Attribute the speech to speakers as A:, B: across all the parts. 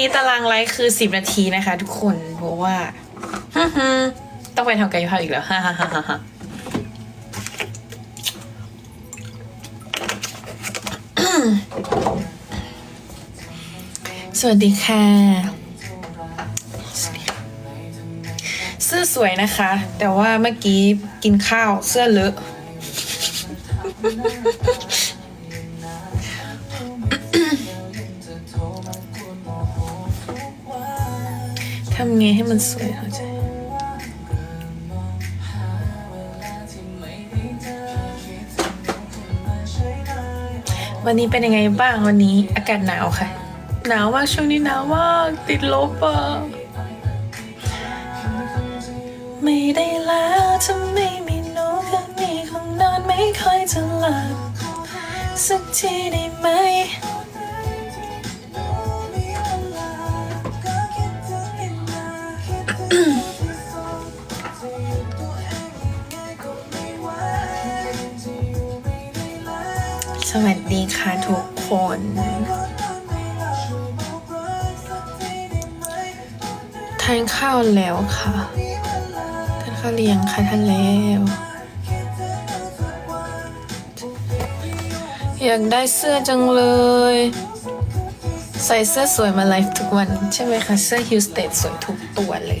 A: นี้ตารางไลฟ์คือสิบนาทีนะคะ ทุกคนเพราะว่าต้องไปทำกายภาพอีกแล้วฮ่าฮ่าฮ่าฮ่าสวัสดีค่ะ เสื้อสวยนะคะ แต่ว่าเมื่อกี้กินข้าวเสื้อเลอะ ทำไงให้มันสวยเข้าใจวันนี้เป็นยังไงบ้างวันนี้อากาศหนาวค่ะ หนาวมากช่วงนี้หนาวมากติดลบอะไม่ได้แล้วถ้าไม่มีหนูคืนนี้คงนอนไม่ค่อยจะหลับสักทีได้ไหม สวัสดีค่ะทุกคน ทานข้าวแล้วค่ะ ทานข้าวเลี้ยงค่ะทานแล้ว อยากได้เสื้อจังเลย ใส่เสื้อสวยมาไลฟ์ทุกวัน ใช่ไหมคะ เสื้อฮิวสเตดสวยทุกตัวเลย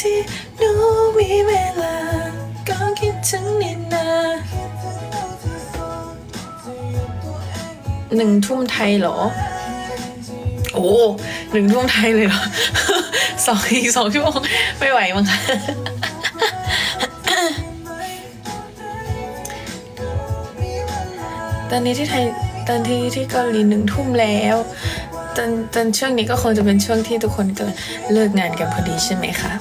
A: ที่หนูมีเวลา ก็คิดถึงนิดนาหนึ่งทุ่มไทยเหรอ โอ้หนึ่งทุ่มไทยเลยเหรอสองอีกสองชั่วโมงไม่ไหวมั้งคะตอนนี้ที่ไทยตอนที่ที่เกาหลีหนึ่งทุ่มแล้ว ตอนตอนช่วงนี้ก็คงจะเป็นช่วงที่ทุกคนกำลังเลิกงานกันพอดีใช่ไหมคะ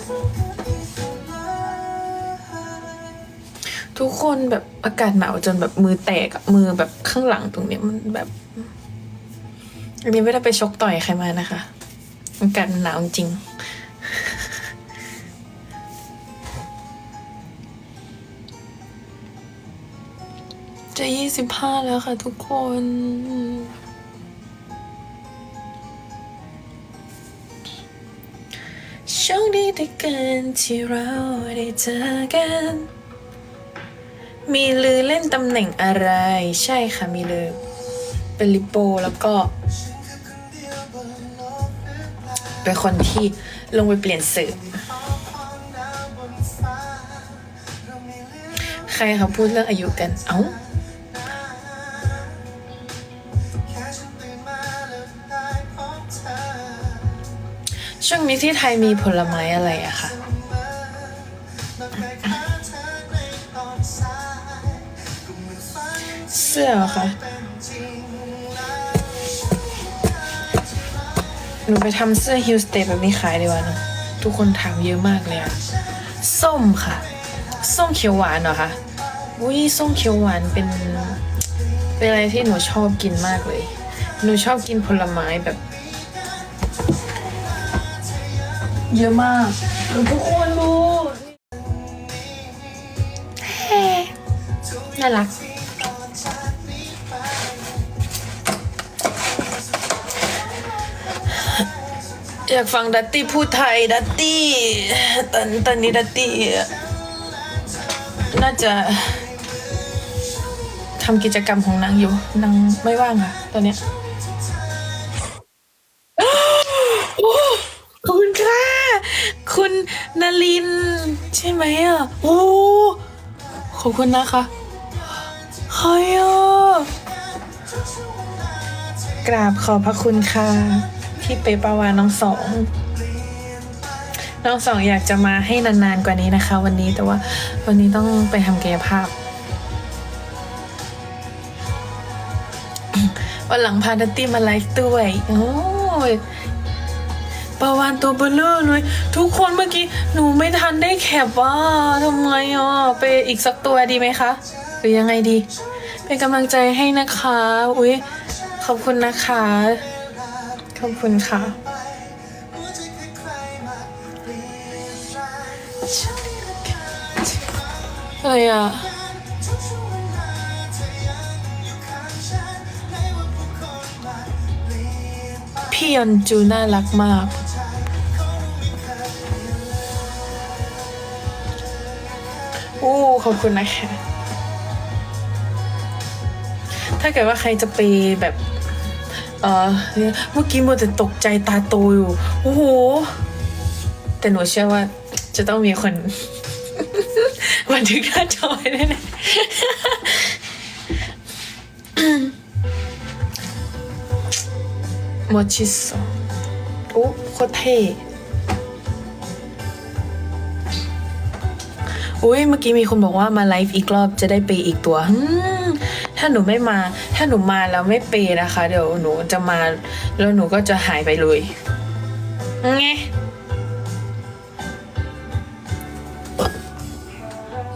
A: ทุกคนแบบอากาศหนาวจนแบบมือแตกอะมือแบบข้างหลังตรงนี้มันแบบอันนี้ไม่ได้ไปชกต่อยใครมานะคะอากาศหนาวจริงจะยี่สิบห้าแล้วค่ะทุกคน โชคดีที่เกินที่เราได้เจอกัน มีลือเล่นตำแหน่งอะไร ใช่ค่ะมีลือ เป็นลิโปแล้วก็ เป็นคนที่ลงไปเปลี่ยนสื่อใครเขาพูดเรื่องอายุกัน เอ้า ช่วงนี้ที่ไทยมีผลไม้อะไรอะคะเสื้อเหรอคะหนูไปทำเสื้อฮิลสเตปแบบนี้ขายดีกว่าเนะทุกคนถามเยอะมากเลยอะส้มค่ะ ส้มเขียวหวานเหรอคะอุ้ยส้มเขียวหวานเป็น เป็นอะไรที่หนูชอบกินมากเลย หนูชอบกินผลไม้แบบ เยอะมากทุกคนดูเฮ้น่ารัก อยากฟังดัตตี้พูดไทยดัตตี้ตอนตอนนี้ดัตตี้น่าจะทำกิจกรรมของนางอยู่นางไม่ว่างค่ะตอนเนี้ย นาริน ใช่ไหมอะ โอ้ขอบคุณนะคะใครอะกราบขอบพระคุณค่ะที่ไปประวานน้องสอง น้องสองอยากจะมาให้นานๆกว่านี้นะคะ วันนี้แต่ว่าวันนี้ต้องไปทำกายภาพวันหลังพาดัตตี้มาไลฟ์ด้วย โอ้ย ปาวานตัวเบลเลอร์เลย ทุกคนเมื่อกี้หนูไม่ทันได้แคปว่าทำไงอะไปอีกสักตัวดีไหมคะหรือยังไงดี เป็นกำลังใจให้นะคะ อุ้ยขอบคุณนะคะ ขอบคุณค่ะ อะไรอะพี่ยอนจูน่ารักมาก อู้ขอบคุณนะคะ ถ้าเกิดว่าใครจะไปแบบ เออเมื่อกี้มัวแต่ตกใจตาโตอยู่ โอ้โห แต่หนูเชื่อว่าจะต้องมีคนบันทึกหน้าจอแน่ๆโมชิโซโอ้โคตรเท่ อุ้ยเมื่อกี้มีคนบอกว่ามาไลฟ์อีกรอบจะได้เปย์อีกตัวถ้าหนูไม่มา ถ้าหนูมาแล้วไม่เปย์นะคะ เดี๋ยวหนูจะมาแล้วหนูก็จะหายไปเลยไง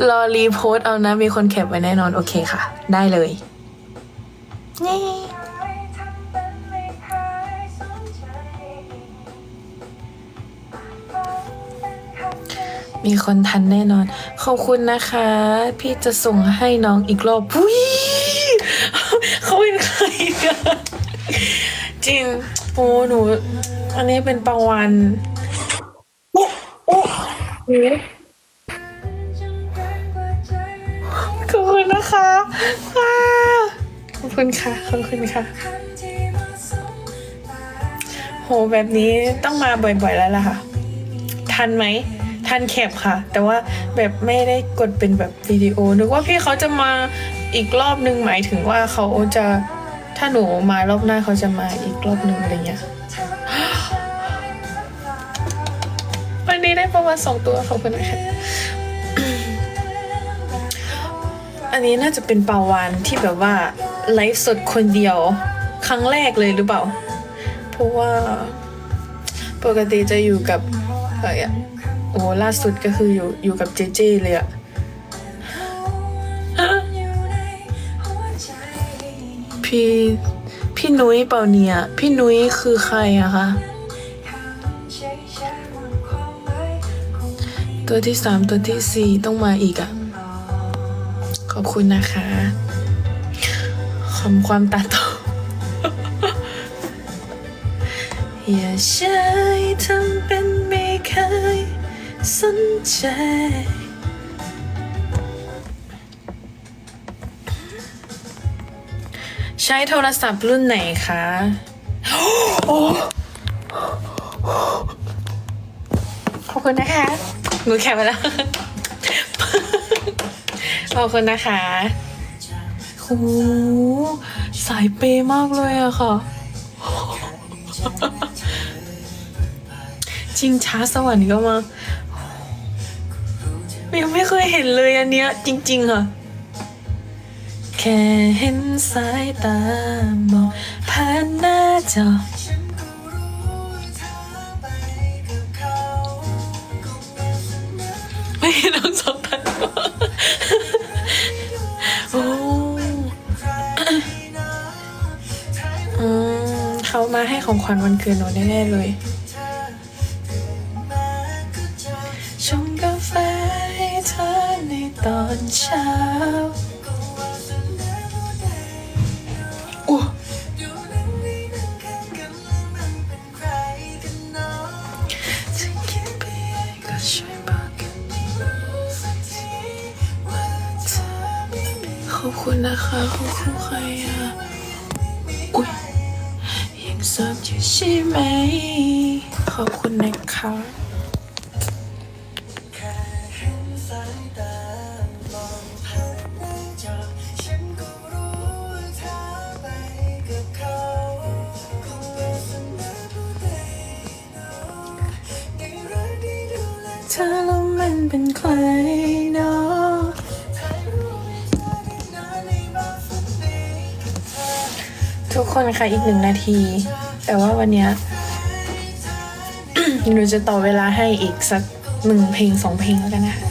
A: รอรีโพสเอานะ มีคนแคปไว้แน่นอน โอเคค่ะ ได้เลยนี่ มีคนทันแน่นอน ขอบคุณนะคะ พี่จะส่งให้น้องอีกรอบอุ้ยเขาเป็นใครกันจริงโอ้หนู อันนี้เป็นประวันโอ้โอ้ขอบคุณนะคะขอบคุณค่ะ ขอบคุณค่ะ โหแบบนี้ต้องมาบ่อยๆแล้วล่ะค่ะ ทันไหม ทันแคปค่ะ แต่ว่าแบบไม่ได้กดเป็นแบบวิดีโอนึกว่าพี่เขาจะมาอีกรอบนึงหมายถึงว่าเขาจะถ้าหนูมารอบหน้าเขาจะมาอีกรอบนึงอะไรเงี้ยวันนี้ได้ประมาณสองตัวขอบคุณนะคะอันนี้น่าจะเป็นปาวานที่แบบว่าไลฟ์สดคนเดียวครั้งแรกเลยหรือเปล่า เพราะว่าปกติจะอยู่กับเออ โอ้ล่าสุดก็คืออยู่อยู่กับเจเจเลยอะพี่พี่นุ้ยเปล่าเนี่ย พี่นุ้ยคือใครอะคะตัวที่สามตัวที่สี่ต้องมาอีกอะขอบคุณนะคะ ขอบความตาโตอย่าใช้ทำเป็นไม่เคย สนใจใช้โทรศัพท์รุ่นไหนคะ โอ้ขอบคุณนะคะหนูแคปไปแล้ว ขอบคุณนะคะโอ้โหสายเปย์มากเลยอะค่ะ จริงช้าสวรรค์ก็มา ยังไม่เคยเห็นเลยอันเนี้ยจริง ๆ ค่ะ แค่เห็นสายตามองผ่านหน้าจอไม่เห็นน้องสองพันโอ้อืมเขามาให้ของขวัญวันเกิดหนูแน่ๆเลย ชงกาแฟให้ เธอในตอนเช้าอู้จะคิดไปก็ช่วยบอกกันขอบคุณนะคะขอบคุณใครอะอุ้ยยังสดอยู่ใช่ไหม ขอบคุณนะคะ เป็นใครเนาะทุกคนค่ะอีกหนึ่งนาที แต่ว่าวันเนี้ยหนูจะต่อเวลาให้อีกสักหนึ่งเพลงสองเพลงแล้วกันนะคะ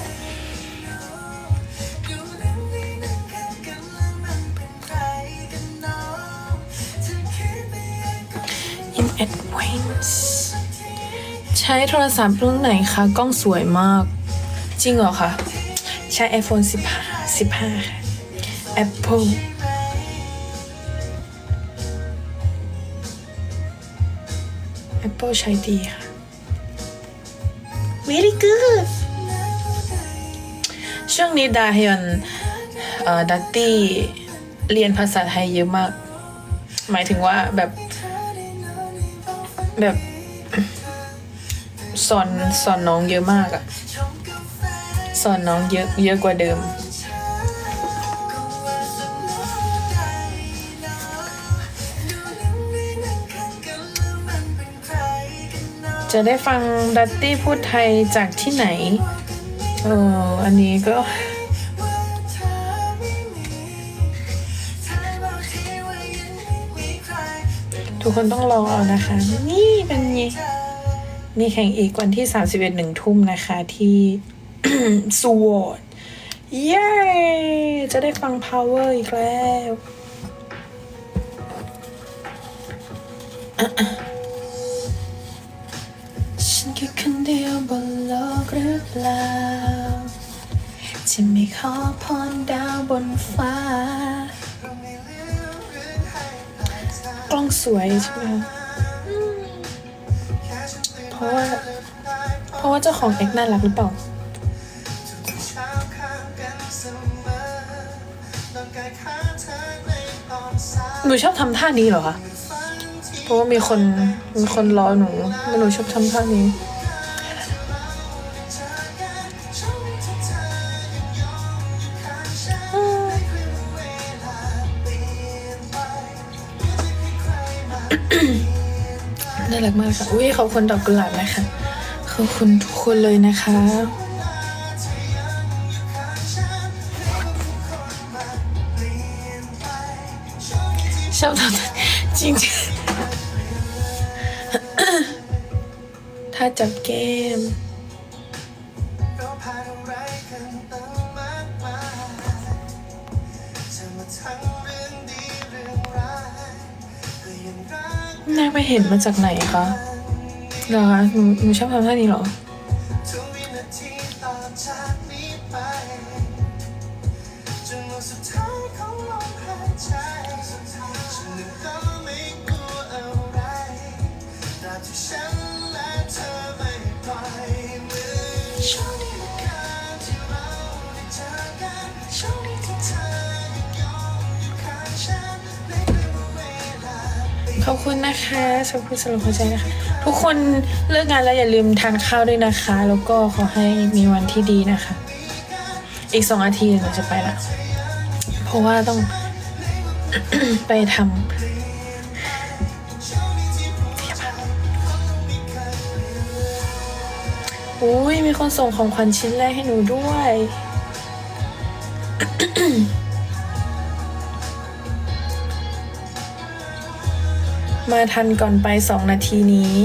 A: In Advance ใช้โทรศัพท์รุ่นไหนคะ กล้องสวยมาก จริงเหรอคะใช้ iPhone 15 15 ค่ะ Apple Apple ใช้ดีค่ะ Very good ช่วงนี้ดาฮยอนเอ่อดัตตี้เรียนภาษาไทยเยอะมาก หมายถึงว่าแบบแบบสอนสอนน้องเยอะมากอะ สอนน้องเยอะเยอะกว่าเดิม จะได้ฟังดัตตี้พูดไทยจากที่ไหน เอออันนี้ก็ทุกคนต้องรอเอานะคะ นี่เป็นไงนี่แข่งอีกวันที่ 31หนึ่งทุ่มนะคะที่ สวอดเย้ จะได้ฟัง power อีกแล้วฉันแค่คนเดียวบนโลกหรือเปล่าจะไม่ขอพรดาวบนฟ้า กล้องสวยใช่ไหมเพราะว่าเพราะว่าเจ้าของเอ็กน่ารักหรือเปล่า หนูชอบทำท่านี้เหรอคะ เพราะว่ามีคนมีคนรอหนูไม่หนูชอบทำท่านี้ น่ารักมากค่ะ อุ้ยขอบคุณดอกกุหลาบนะคะ ขอบคุณทุกคนเลยนะคะ ชอบทำจริงๆ ถ้าจับเกมนายไปเห็นมาจากไหนคะเหรอคะหนูหนูชอบทำท่านี้เหรอ
B: ขอ
A: บคุณนะคะขอบคุณสำหรับหัวใจนะคะ ทุกคนเลิกงานแล้วอย่าลืมทานข้าวด้วยนะคะ แล้วก็ขอให้มีวันที่ดีนะคะ อีกสองนาทีหนูจะไปละ เพราะว่าต้องไปทำอุ้ยมีคนส่งของขวัญชิ้นแรกให้หนูด้วย มาทันก่อนไปสองนาทีนี้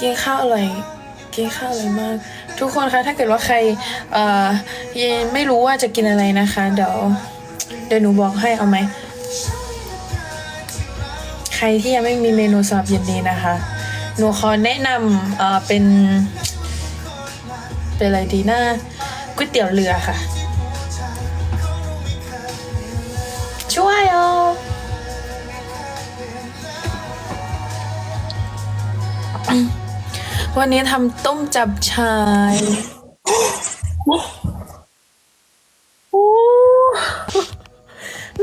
A: กินข้าวอร่อยกินข้าวอร่อยมาก ทุกคนคะถ้าเกิดว่าใครเอ่อยไม่รู้ว่าจะกินอะไรนะคะ เดี๋ยวเดี๋ยวหนูบอกให้เอาไหม ใครที่ยังไม่มีเมนูสำหรับเย็นนี้นะคะ หนูขอแนะนำเอ่อเป็น เป็นอะไรดีนะก๋วยเตี๋ยวเรือค่ะ วันนี้ทำต้มจับชายโอ้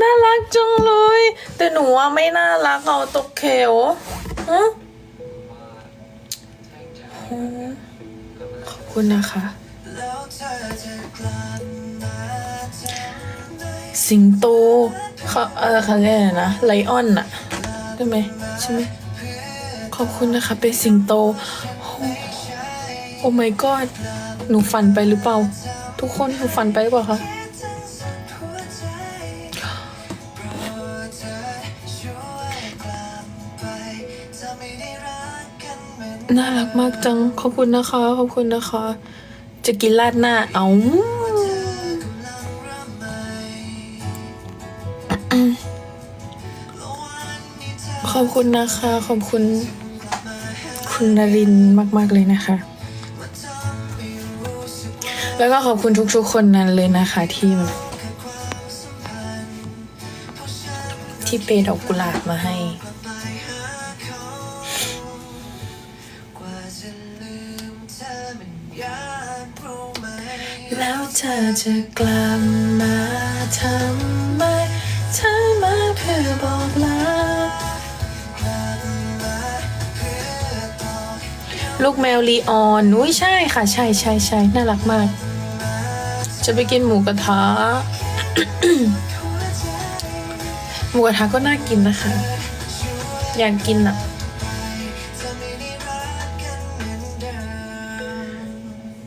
A: น่ารักจังเลย แต่หนูว่าไม่น่ารักเอาตกเขวฮะขอบคุณนะคะ สิงโตเขาเออเขาเรียกอะไรนะไลออนอะได้ไหมใช่ไหมขขอบคุณนะคะ เป็นสิงโต โอ้ my god หนูฝันไปหรือเปล่า ทุกคนหนูฝันไปหรือเปล่าคะน่ารักมากจัง ขอบคุณนะคะ ขอบคุณนะคะ จะกินราดหน้า เอาขอบคุณนะคะ ขอบคุณ คุณนรินมาก ๆ เลยนะคะ แล้วก็ขอบคุณทุกๆคนนั้นเลยนะคะที่ที่เปดอกกุหลาบมาให้ แล้วเธอจะกลับมาทำไมเธอมาเพื่อบอกลาลูกแมวลีออน อุ้ยใช่ค่ะ ใช่ใช่ใช่น่ารักมาก จะไปกินหมูกระทะ หมูกระทะก็น่ากินนะคะ อยากกินอะ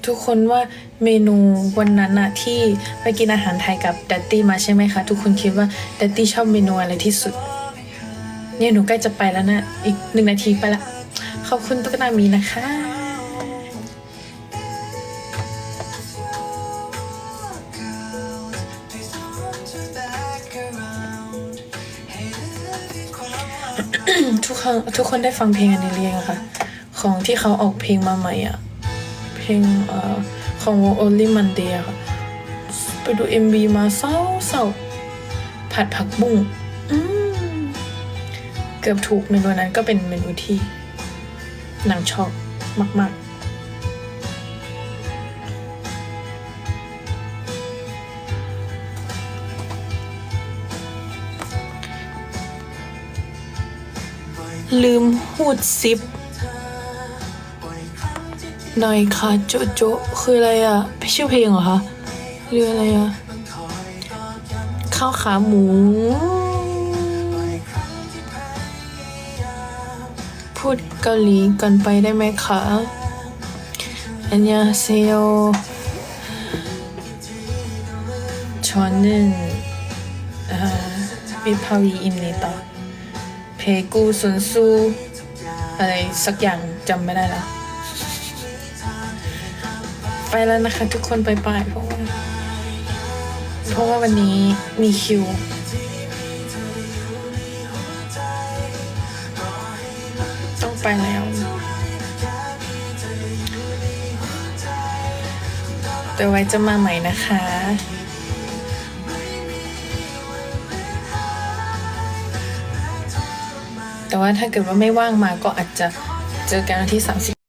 A: ทุกคนว่าเมนูวันนั้นอะที่ไปกินอาหารไทยกับดัตตี้มาใช่ไหมคะ ทุกคนคิดว่าดัตตี้ชอบเมนูอะไรที่สุด เนี่ยหนูใกล้จะไปแล้วนะ อีกหนึ่งนาทีไปละ ขอบคุณตุ๊กตามีนะคะ ทุกคนทุกคนได้ฟังเพลงอันนี้เรียงอะคะของที่เขาออกเพลงมาใหม่อะ เพลงเอ่อของวง Only Monday ค่ะ ไปดู MV มาเศร้าเศร้าผัดผักบุ้งเกือบถูกเมนูนั้นก็เป็นเมนูที่นางชอบมาก ๆ ลืมหูดซิป หน่อยค่ะโจโจคืออะไรอ่ะชื่อเพลงเหรอคะเรืออะไรอ่ะ ข้าวขาหมู พูดเกาหลีกันไปได้ไหมคะ อันยาเซโย저는 아, 위파위 입니다. เพกูซุนซูอะไรสักอย่างจำไม่ได้แล้วไปแล้วนะคะทุกคนไปไปเพราะว่าเพราะว่าวันนี้มีคิวต้องไปแล้ว แต่ไว้จะมาใหม่นะคะ แต่ว่าถ้าเกิดว่าไม่ว่างมาก็อาจจะเจอกันวันที่ 30